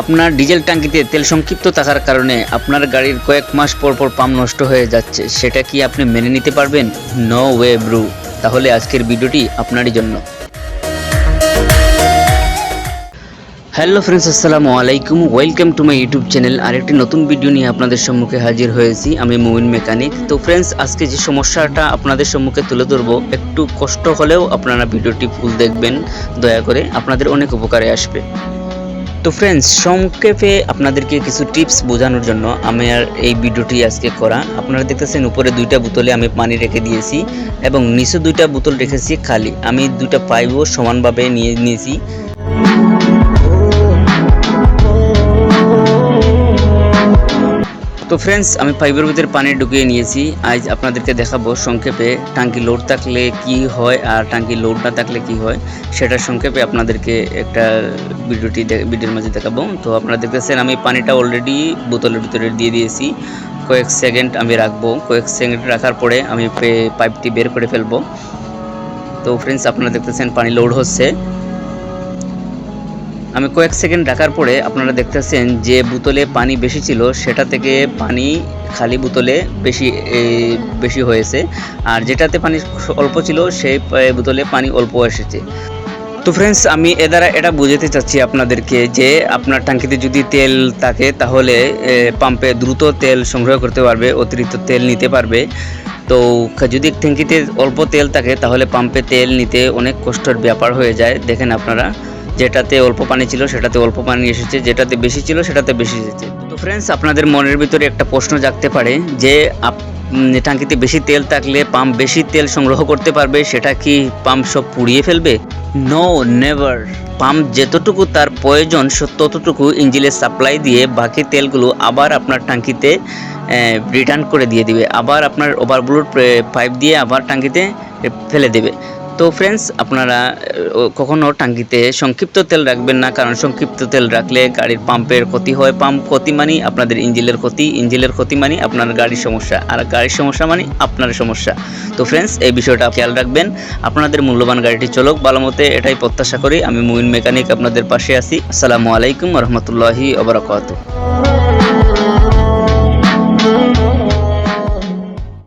আপনার ডিজেল ট্যাঙ্কিতে তেল সংক্ষিপ্ত থাকার কারণে আপনার গাড়ির কয়েক মাস পর পর পাম্প নষ্ট হয়ে যাচ্ছে, সেটা কি আপনি মেনে নিতে পারবেন? নো ওয়ে ব্রু তাহলে আজকের ভিডিওটি আপনারই জন্য। হ্যালো ফ্রেন্ডস আসসালামু আলাইকুম। Welcome to my YouTube channel আরেকটি নতুন ভিডিও নিয়ে আপনাদের সম্মুখে হাজির হয়েছি। আমি মুমিন মেকানিক তো ফ্রেন্ডস আজকে যে সমস্যাটা আপনাদের সম্মুখে তুলে ধরবো, একটু কষ্ট হলেও আপনারা ভিডিওটি ফুল দেখবেন। দয়া করে আপনাদের অনেক উপকারে আসবে। তো ফ্রেন্ডস সংক্ষেপে আপনাদেরকে কিছু টিপস বোঝানোর জন্য আমি আর এই ভিডিওটি আজকে করা। আপনারা দেখতেছেন উপরে দুইটা বোতলে আমি পানি রেখে দিয়েছি এবং নিচে দুইটা বোতল রেখেছি খালি। আমি দুইটা পাইপও সমানভাবে নিয়ে নিয়েছি। তো ফ্রেন্ডস আমি পাইপের ভিতরে পানি ঢুকিয়ে নিয়েছি। আজ আপনাদেরকে দেখাবো সংক্ষেপে টাঙ্কি লোড থাকলে কি হয় আর টাঙ্কি লোড না থাকলে কি হয় সেটা সংক্ষেপে আপনাদেরকে একটা ভিডিওটি ভিডিওর মাঝে দেখাবো। তো আপনারা দেখতেছেন, আমি পানিটা অলরেডি বোতলের ভিতরে দিয়ে দিয়েছি। কয়েক সেকেন্ড আমি রাখব। কয়েক সেকেন্ড রাখার পরে আমি পাইপটি বের করে ফেলব। তো ফ্রেন্ডস আপনারা দেখতেছেন পানি লোড হচ্ছে। আমি কয়েক সেকেন্ড রাখার পরে আপনারা দেখতেছেন যে বোতলে পানি বেশি ছিল, সেটা থেকে পানি খালি বোতলে বেশি বেশি হয়েছে। আর যেটাতে পানি অল্প ছিল, সেই বোতলে পানি অল্প এসেছে। তো ফ্রেন্ডস আমি এ দ্বারা এটা বোঝাতে চাচ্ছি আপনাদেরকে যে আপনার ট্যাঙ্কিতে যদি তেল থাকে, তাহলে পাম্পে দ্রুত তেল সংগ্রহ করতে পারবে, অতিরিক্ত তেল নিতে পারবে। তো যদি ট্যাঙ্কিতে অল্প তেল থাকে, তাহলে পাম্পে তেল নিতে অনেক কষ্টের ব্যাপার হয়ে যায়, দেখেন আপনারা। যেটাতে অল্প পানি ছিল, সেটাতে অল্প পানি এসেছে। যেটাতে বেশি ছিল, সেটাতে বেশি এসেছে। তো ফ্রেন্ডস আপনাদের মনের ভিতরে একটা প্রশ্ন জাগতে পারে যে ট্যাঙ্কিতে বেশি তেল থাকলে পাম্প বেশি তেল সংগ্রহ করতে পারবে? সেটা কি পাম্প সব পুড়িয়ে ফেলবে? নো নেভার পাম্প যতটুকু তার প্রয়োজন ততটুকু ইঞ্জিনে সাপ্লাই দিয়ে বাকি তেলগুলো আবার আপনার ট্যাঙ্কিতে রিটার্ন করে দিয়ে দিবে। আবার আপনার ওভারব্লুড পাইপ দিয়ে আবার ট্যাঙ্কিতে ফেলে দেবে। তো ফ্রেন্ডস আপনারা আহ, কখনো টাঙ্কিতে সংক্ষিপ্ত তেল রাখবেন না কারণ সংক্ষিপ্ত তেল রাখলে গাড়ির পাম্পের ক্ষতি হয়। পাম্প ক্ষতি মানে আপনাদের ইঞ্জিলের ক্ষতি ইঞ্জিলের ক্ষতি মানে আপনার গাড়ির সমস্যা আর গাড়ির সমস্যা মানে আপনার সমস্যা। তো ফ্রেন্ডস এই বিষয়টা খেয়াল রাখবেন। আপনাদের মূল্যবান গাড়িটি চলুক ভালো মতে এটাই প্রত্যাশা করি। আমি মুইন মেকানিক আপনাদের পাশে আছি। আসসালামু আলাইকুম রহমতুল্লাহি ওবরাকাতুহ